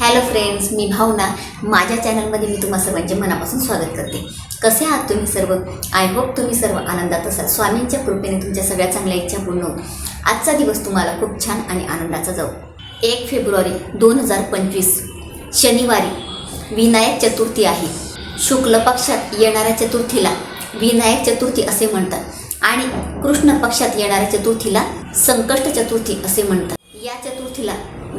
Hello friends मी भावना. माझ्या चॅनलमध्ये मी तुम्हा सर्वांचे मनापासून स्वागत करते. कसे आहात तुम्ही सर्व? आय होप तुम्ही सर्व आनंदात असाल. स्वामींच्या कृपेने तुमच्या सगळ्या चांगल्या इच्छा पूर्ण होत आजचा दिवस तुम्हाला खूप छान आणि आनंदाचा जाऊ एक फेब्रुवारी दोन हजार पंचवीस शनिवारी विनायक चतुर्थी आहे. शुक्ल पक्षात येणाऱ्या चतुर्थीला विनायक चतुर्थी असे म्हणतात आणि कृष्ण पक्षात येणाऱ्या चतुर्थीला संकष्ट चतुर्थी असे म्हणतात. या चतुर्थीला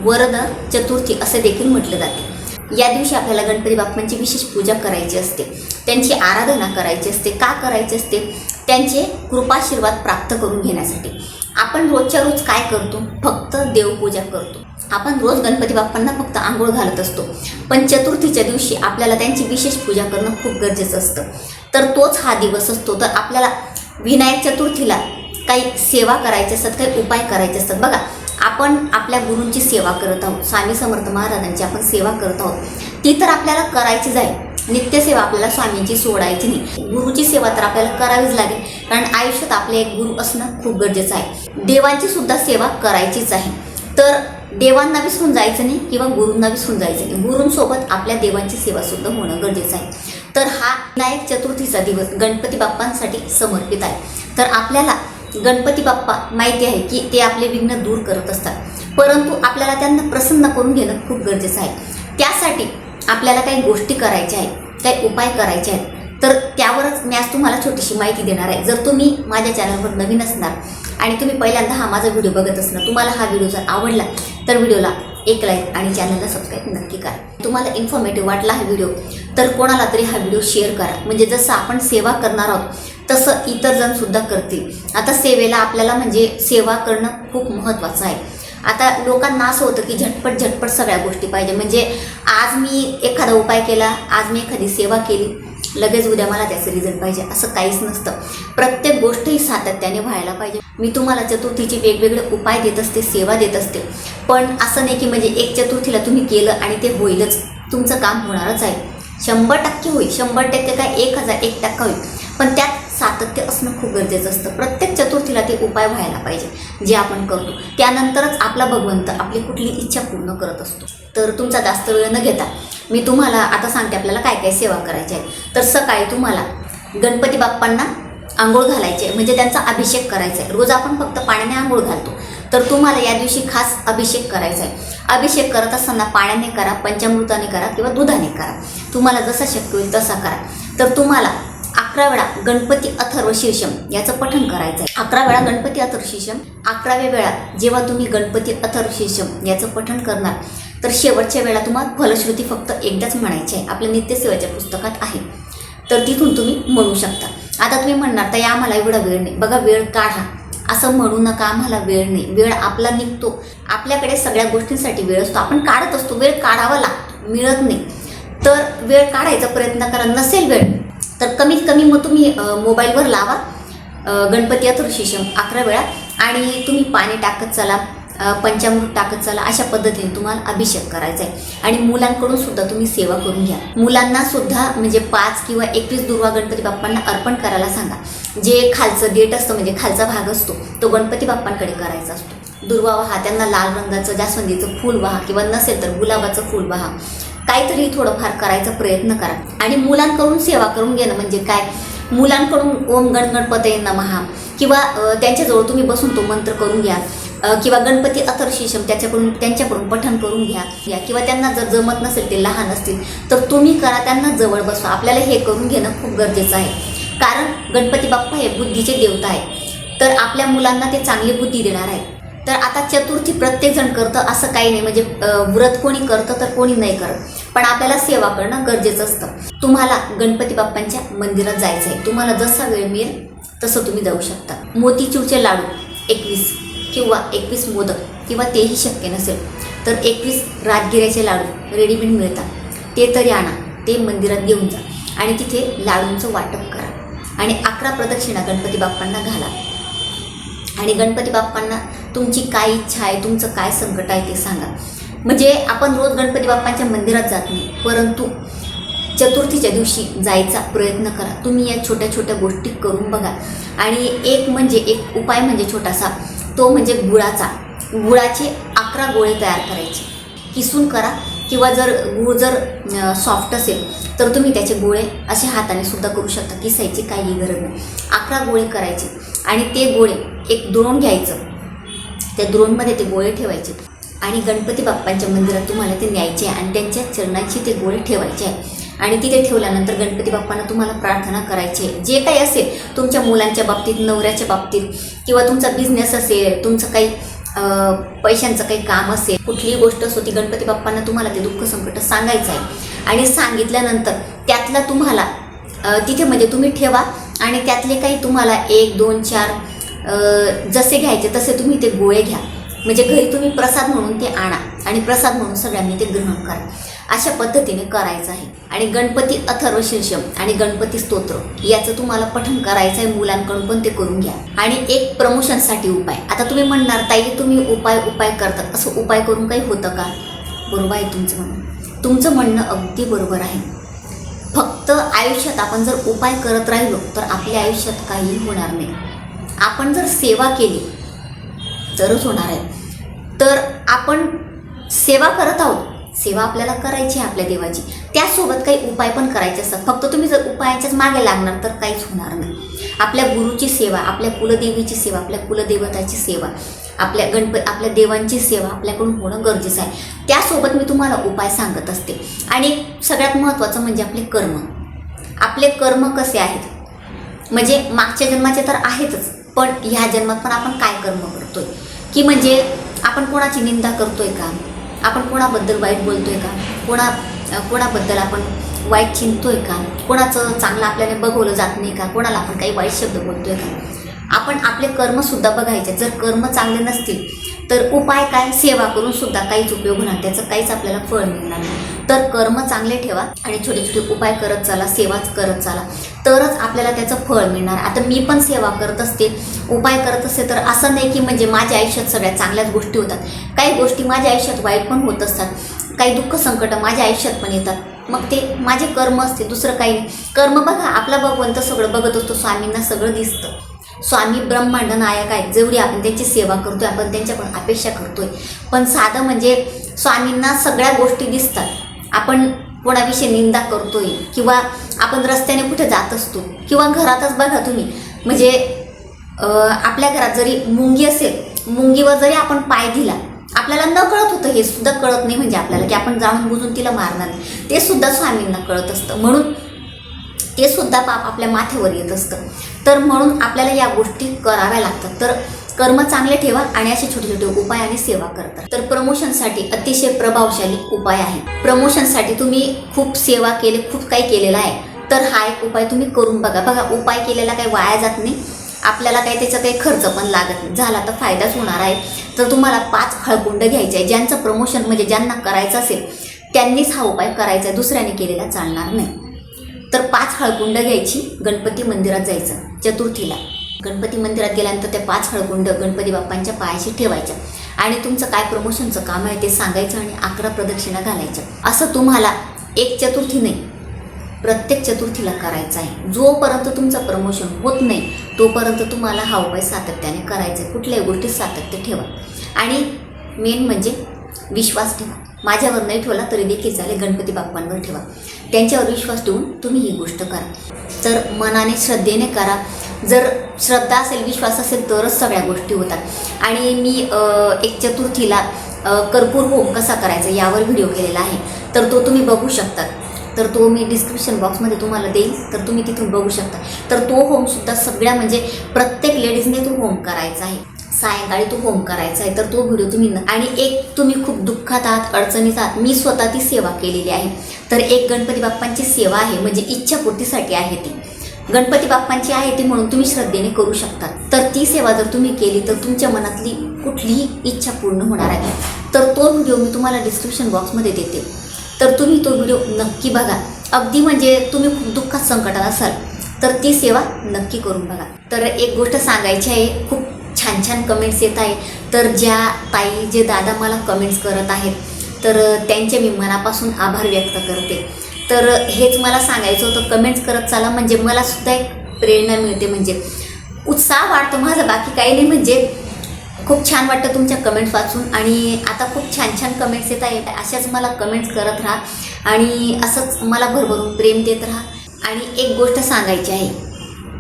वरद चतुर्थी असे देखील म्हटले जाते. या दिवशी आपल्याला गणपती बाप्पांची विशेष पूजा करायची असते. त्यांची आराधना करायची असते. का करायची असते? त्यांचे कृपाशीर्वाद प्राप्त करून घेण्यासाठी. आपण रोजच्या रोज काय करतो? फक्त देवपूजा करतो. आपण रोज गणपती बाप्पांना फक्त आंघोळ घालत असतो. पण चतुर्थीच्या दिवशी आपल्याला त्यांची विशेष पूजा करणं खूप गरजेचं असतं. तर तोच हा दिवस असतो. तर आपल्याला विनायक चतुर्थीला काही सेवा करायच्या असतात काही उपाय करायचे असतात. बघा आपण आपल्या गुरूंची सेवा करत आहोत स्वामी समर्थ महाराजांची आपण सेवा करत आहोत ती तर आपल्याला करायचीच आहे नित्यसेवा आपल्याला स्वामींची सोडायची नाही. गुरुची सेवा तर आपल्याला करावीच लागेल कारण आयुष्यात आपले एक गुरु असणं खूप गरजेचं आहे. देवांची सुद्धा सेवा करायचीच आहे. तर देवांना विसरून जायचं नाही किंवा गुरूंना विसरून जायचं नाही. गुरूंसोबत आपल्या देवांची सेवा सुद्धा होणं गरजेचं आहे. तर हा विनायक चतुर्थीचा दिवस गणपती बाप्पांसाठी समर्पित आहे. तर आपल्याला गणपती बाप्पा माहिती आहे की ते आपले विघ्न दूर करत असतात. परंतु आपल्याला त्यांना प्रसन्न करून घेणं खूप गरजेचं आहे. त्यासाठी आपल्याला काही गोष्टी करायच्या आहेत काही उपाय करायचे आहेत. तर त्यावरच मी आज तुम्हाला छोटीशी माहिती देणार आहे. जर तुम्ही माझ्या चॅनलवर नवीन असणार आणि तुम्ही पहिल्यांदा हा माझा व्हिडिओ बघत असणार तुम्हाला हा व्हिडिओ जर आवडला तर व्हिडिओला एक लाईक आणि चॅनलला सबस्क्राईब नक्की करा. तुम्हाला इन्फॉर्मेटिव्ह वाटला हा व्हिडिओ तर कोणाला तरी हा व्हिडिओ शेअर करा. म्हणजे जसं आपण सेवा करणार आहोत तसं इतर जणसुद्धा करतील. आता सेवेला आपल्याला म्हणजे सेवा करणं खूप महत्त्वाचं आहे. आता लोकांना असं होतं की झटपट झटपट सगळ्या गोष्टी पाहिजे. म्हणजे आज मी एखादा उपाय केला आज मी एखादी सेवा केली लगेच उद्या मला त्याचं रिझल्ट पाहिजे असं काहीच नसतं. प्रत्येक गोष्ट ही सातत्याने व्हायला पाहिजे. मी तुम्हाला चतुर्थीचे वेगवेगळे उपाय देत असते सेवा देत असते. पण असं नाही की म्हणजे एक चतुर्थीला तुम्ही केलं आणि ते होईलच. तुमचं काम होणारच आहे. शंभर टक्के होईल. शंभर टक्के काय एक हजार एक टक्का होईल. पण त्यात सातत्य असणं खूप गरजेचं असतं. प्रत्येक चतुर्थीला ते उपाय व्हायला पाहिजे जे आपण करतो. त्यानंतरच आपला भगवंत आपली कुठली इच्छा पूर्ण करत असतो. तर तुमचा जास्त वेळ न घेता मी तुम्हाला आता सांगते आपल्याला काय काय सेवा करायची आहे. तर सकाळी तुम्हाला गणपती बाप्पांना आंघोळ घालायचे आहे. म्हणजे त्यांचा अभिषेक करायचा आहे. रोज आपण फक्त पाण्याने आंघोळ घालतो. तर तुम्हाला या दिवशी खास अभिषेक करायचा आहे. अभिषेक करत असताना पाण्याने करा पंचामृताने करा किंवा दुधाने करा. तुम्हाला जसा शक्य होईल तसा करा. तर तुम्हाला अकरा वेळा गणपती अथर्व शीर्षम याचं पठण करायचं आहे अकरा वेळा गणपती अथर्व शीर्षम अकराव्या वेळा जेव्हा तुम्ही गणपती अथर्व शीर्षम याचं पठण करणार तर शेवटच्या वेळा तुम्हाला फलश्रुती फक्त एकदाच म्हणायची आहे. आपल्या नित्यसेवाच्या पुस्तकात आहे. तर तिथून तुम्ही म्हणू शकता. आता तुम्ही म्हणणार तर आम्हाला एवढा वेळ नाही. बघा वेळ काढा. असं म्हणू नका आम्हाला वेळ नाही. वेळ आपला निघतो. आपल्याकडे सगळ्या गोष्टींसाठी वेळ असतो. आपण काढत असतो. वेळ काढावा लागतो. मिळत नाही. तर वेळ काढायचा प्रयत्न करा. नसेल वेळ तर कमीत कमी मग तुम्ही मोबाईलवर लावा. गणपती अथर्वशीषम अकरा वेळा. आणि तुम्ही पाणी टाकत चला पंचामृत टाकत चला अशा पद्धतीने तुम्हाला अभिषेक करायचा आहे. आणि मुलांकडून सुद्धा तुम्ही सेवा करून घ्या. मुलांना सुद्धा म्हणजे पाच किंवा एकवीस दुर्वा गणपती बाप्पांना अर्पण करायला सांगा. जे खालचं डेट असतं म्हणजे खालचा भाग असतो तो गणपती बाप्पांकडे करायचा असतो. दुर्वा वाहा त्यांना लाल रंगाचं जास्वंदीचं फूल वाहा किंवा नसेल तर गुलाबाचं फूल वाहा. काहीतरी थोडंफार करायचा प्रयत्न करा. आणि मुलांकडून सेवा करून घेणं म्हणजे काय? मुलांकडून ओम गण गणपतये नमहा. किंवा त्यांच्याजवळ तुम्ही बसून तो मंत्र करून घ्या. किंवा गणपती अथर्शीशम त्याच्याकडून त्यांच्याकडून पठण करून घ्या. घ्या किंवा त्यांना जर जमत नसेल ते लहान असतील तर तुम्ही करा त्यांना जवळ बसवा. आपल्याला हे करून घेणं खूप गरजेचं आहे. कारण गणपती बाप्पा हे बुद्धीचे देवता आहे तर आपल्या मुलांना ते चांगली बुद्धी देणार आहे तर आता चतुर्थी प्रत्येकजण करतं असं काही नाही. म्हणजे व्रत कोणी करतं तर कोणी नाही करत. पण आपल्याला सेवा करणं गरजेचं असतं. तुम्हाला गणपती बाप्पांच्या मंदिरात जायचं आहे. तुम्हाला जसा वेळ मिळेल तसं तुम्ही जाऊ शकता. मोतीचूरचे लाडू एकवीस किंवा एकवीस मोदक किंवा तेही शक्य नसेल तर एकवीस राजगिऱ्याचे लाडू रेडीमेड मिळतात. ते तरी आणा. ते मंदिरात घेऊन जा. आणि तिथे लाडूंचं वाटप करा. आणि अकरा प्रदक्षिणा गणपती बाप्पांना घाला. आणि गणपती बाप्पांना तुमची काय इच्छा आहे तुमचं काय संकट आहे ते सांगा. म्हणजे आपण रोज गणपती बाप्पांच्या मंदिरात जात नाही परंतु चतुर्थीच्या दिवशी जायचा प्रयत्न करा. तुम्ही या छोट्या छोट्या गोष्टी करून बघा. आणि एक म्हणजे एक उपाय म्हणजे छोटासा तो म्हणजे गुळाचा. गुळाचे अकरा गोळे तयार करायचे. किसून करा किंवा जर गूळ जर सॉफ्ट असेल तर तुम्ही त्याचे गोळे असे हाताने सुद्धा करू शकता. किसायची काही गरज नाही. अकरा गोळे करायचे. आणि ते गोळे एक द्रोण घ्यायचं. त्या द्रोणमध्ये ते गोळे ठेवायचे. आणि गणपती बाप्पांच्या मंदिरात तुम्हाला ते न्यायचे आहे आणि त्यांच्या चरणाची ते गोळे ठेवायचे आहे. आणि तिथे ठेवल्यानंतर गणपती बाप्पांना तुम्हाला प्रार्थना करायची आहे. जे काही असेल तुमच्या मुलांच्या बाबतीत नवऱ्याच्या बाबतीत किंवा तुमचा बिझनेस असेल तुमचं काही पैशांचं काही काम असेल कुठलीही गोष्ट असो ती गणपती बाप्पांना तुम्हाला ते दुःख संकट सांगायचं आहे. आणि सांगितल्यानंतर त्यातला तुम्हाला तिथे म्हणजे तुम्ही ठेवा. आणि त्यातले काही तुम्हाला एक दोन चार जसे घ्यायचे तसे तुम्ही ते गोळे घ्या. म्हणजे घरी तुम्ही प्रसाद म्हणून ते आणा आणि प्रसाद म्हणून सगळ्यांनी ते ग्रहण करा. अशा पद्धतीने करायचं आहे. आणि गणपती अथर्व शीर्षम आणि गणपती स्तोत्र याचं तुम्हाला पठण करायचं आहे. मुलांकडून पण ते करून घ्या. आणि एक प्रमोशनसाठी उपाय. आता तुम्ही म्हणणार ताई तुम्ही उपाय उपाय करतात असं उपाय करून काही होतं का? बरोबर आहे तुमचं म्हणणं. तुमचं म्हणणं अगदी बरोबर आहे. फक्त आयुष्यात आपण जर उपाय करत राहिलो तर आपल्या आयुष्यात काही होणार नाही. आपण जर सेवा केली तरच होणार आहे. तर आपण सेवा करत आहोत सेवा आपल्याला करायची आहे आपल्या देवाची. त्यासोबत काही उपाय पण करायचे असतात. फक्त तुम्ही जर उपायाच्याच मागे लागणार तर काहीच होणार नाही. आपल्या गुरुची सेवा आपल्या कुलदेवीची सेवा आपल्या कुलदेवताची सेवा आपल्या गणपती आपल्या देवांची सेवा आपल्याकडून होणं गरजेचं आहे. त्यासोबत मी तुम्हाला उपाय सांगत असते. आणि सगळ्यात महत्त्वाचं म्हणजे आपले कर्म. आपले कर्म कसे आहेत? म्हणजे मागच्या जन्माचे तर आहेतच पण ह्या जन्मात पण आपण काय कर्म करतोय? की म्हणजे आपण कोणाची निंदा करतोय का? आपण कोणाबद्दल वाईट बोलतोय का? कोणा कोणाबद्दल आपण वाईट चिंततोय का? कोणाचं चांगलं आपल्याला बघवलं जात नाही का? कोणाला आपण काही वाईट शब्द बोलतोय का? आपण आपले कर्मसुद्धा बघायचे. जर कर्म चांगले नसतील तर उपाय काय? सेवा करून सुद्धा काहीच उपयोग होणार त्याचं काहीच आपल्याला फळ मिळणार नाही. तर कर्म चांगले ठेवा आणि छोटे छोटे उपाय करत चाला सेवाच करत चाला. तरच आपल्याला त्याचं फळ मिळणार. आता मी पण सेवा करत असते उपाय करत असते तर असं नाही की म्हणजे माझ्या आयुष्यात सगळ्या चांगल्याच गोष्टी होतात. काही गोष्टी माझ्या आयुष्यात वाईट पण होत असतात. काही दुःख संकट माझ्या आयुष्यात पण येतात. मग ते माझे कर्म असते दुसरं काही नाही. कर्म बघा आपला भगवंत सगळं बघत असतो स्वामींना सगळं दिसतं. स्वामी ब्रह्मांड नायक आहेत. जेवढी आपण त्यांची सेवा करतोय आपण त्यांच्याकडून अपेक्षा करतोय. पण साधं म्हणजे स्वामींना सगळ्या गोष्टी दिसतात. आपण कोणाविषयी निंदा करतोय किंवा आपण रस्त्याने कुठे जात असतो किंवा घरातच बघा तुम्ही. म्हणजे आपल्या घरात जरी मुंगी असेल मुंगीवर जरी आपण पाय दिला आपल्याला न कळत होतं हे सुद्धा कळत नाही म्हणजे आपल्याला की आपण जाणून बुजून तिला मारणार नाही. ते सुद्धा स्वामींना कळत असतं. म्हणून ते सुद्धा पाप आपल्या माथ्यावर येत असतं. तर म्हणून आपल्याला या गोष्टी कराव्या लागतात. तर कर्म चांगले ठेवा आणि असे छोटे छोटे उपाय आणि सेवा करतात तर प्रमोशनसाठी अतिशय प्रभावशाली उपाय आहे. प्रमोशनसाठी तुम्ही खूप सेवा केले खूप काही केलेलं आहे. तर हा एक उपाय तुम्ही करून बघा. बघा उपाय केलेला काही वाया जात नाही. आपल्याला काही त्याचा काही खर्च पण लागत नाही. झाला तर फायदाच होणार आहे. तर तुम्हाला पाच हळकुंड घ्यायचे आहे. ज्यांचं प्रमोशन म्हणजे ज्यांना करायचं असेल त्यांनीच हा उपाय करायचा आहे. दुसऱ्याने केलेला चालणार नाही. तर पाच हळकुंड घ्यायची गणपती मंदिरात जायचं चतुर्थीला. गणपती मंदिरात गेल्यानंतर त्या पाच हळकुंड गणपती बाप्पांच्या पायाशी ठेवायच्या. आणि तुमचं काय प्रमोशनचं काम आहे ते सांगायचं आणि अकरा प्रदक्षिणा घालायच्या. असं तुम्हाला एक चतुर्थी नाही प्रत्येक चतुर्थीला करायचं आहे. जोपर्यंत तुमचं प्रमोशन होत नाही तोपर्यंत तुम्हाला हा उपाय सातत्याने करायचा आहे. कुठल्याही गोष्टीत सातत्य ठेवा. आणि मेन म्हणजे विश्वास ठेवा. माझ्यावर नाही ठेवला तरी देखील चालेल. गणपती बाप्पांवर ठेवा. त्यांच्यावर विश्वास ठेवून तुम्ही ही गोष्ट करा. तर मनाने श्रद्धेने करा. जर श्रद्धा असेल विश्वास असेल तरच सगळ्या गोष्टी होतात. आणि मी एक चतुर्थीला कर्पूर होम कसा करायचा यावर व्हिडिओ केलेला आहे. तर तो तुम्ही बघू शकतात तर तो मी डिस्क्रिप्शन बॉक्समध्ये तुम्हाला देईल. तर तुम्ही तिथून बघू शकता. तर तो होमसुद्धा सगळ्या म्हणजे प्रत्येक लेडीजने तो होम करायचा आहे. सायंकाळी तो होम करायचा आहे तर तो व्हिडिओ तुम्ही आणि एक तुम्ही खूप दुःखात आहात अडचणीत आहात. मी स्वतः ती सेवा केलेली आहे. तर एक गणपती बाप्पांची सेवा आहे म्हणजे इच्छापूर्तीसाठी आहे ती. गणपती बाप्पांची आहे ती म्हणून तुम्ही श्रद्धेने करू शकता तर ती सेवा जर तुम्ही केली तर तुमच्या मनातली कुठलीही इच्छा पूर्ण होणार आहे. तर तो व्हिडिओ मी तुम्हाला डिस्क्रिप्शन बॉक्समध्ये देते. तर तुम्ही तो व्हिडिओ नक्की बघा. अगदी म्हणजे तुम्ही खूप दुःखात संकटात असाल तर ती सेवा नक्की करून बघा. तर एक गोष्ट सांगायची आहे खूप छान छान कमेंट्स येत आहे तर ज्या ताई जे दादा मला कमेंट्स करत आहेत तर त्यांचे मी मनापासून आभार व्यक्त करते. तर हेच मला सांगायचं होतं कमेंट्स करत चाला म्हणजे मला सुद्धा एक प्रेरणा मिळते म्हणजे. उत्साह वाढतो माझा बाकी काही नाही म्हणजे. खूप छान वाटतं तुमच्या कमेंट्स वाचून आणि आता खूप छान छान कमेंट्स येत आहेत. अशाच मला कमेंट्स करत राहा आणि असंच मला भरभरून प्रेम देत राहा. आणि एक गोष्ट सांगायची आहे.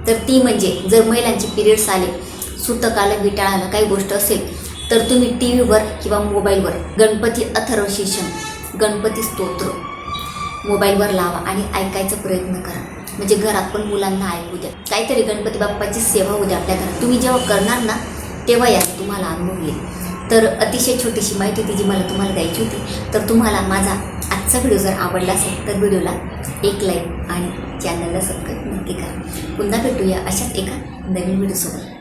तर ती म्हणजे जर महिलांचे पिरियड्स आले सुतक आलं बिटाळ आलं काही गोष्ट असेल तर तुम्ही टी व्हीवर किंवा मोबाईलवर गणपती अथर्वशीर्षण गणपती स्तोत्र मोबाईलवर लावा आणि ऐकायचा प्रयत्न करा. म्हणजे घरात पण मुलांना ऐकू द्या. काहीतरी गणपती बाप्पाची सेवा होऊ द्या आपल्या घरात. तुम्ही जेव्हा करणार ना तेव्हा या तुम्हाला अनुभव येईल. तर अतिशय छोटीशी माहिती होती जी मला तुम्हाला द्यायची होती तर तुम्हाला माझा आजचा व्हिडिओ जर आवडला असेल तर व्हिडिओला एक लाईक आणि चॅनलला सबस्क्राईब नक्की करा. पुन्हा भेटूया अशाच एका नवीन व्हिडिओसोबत.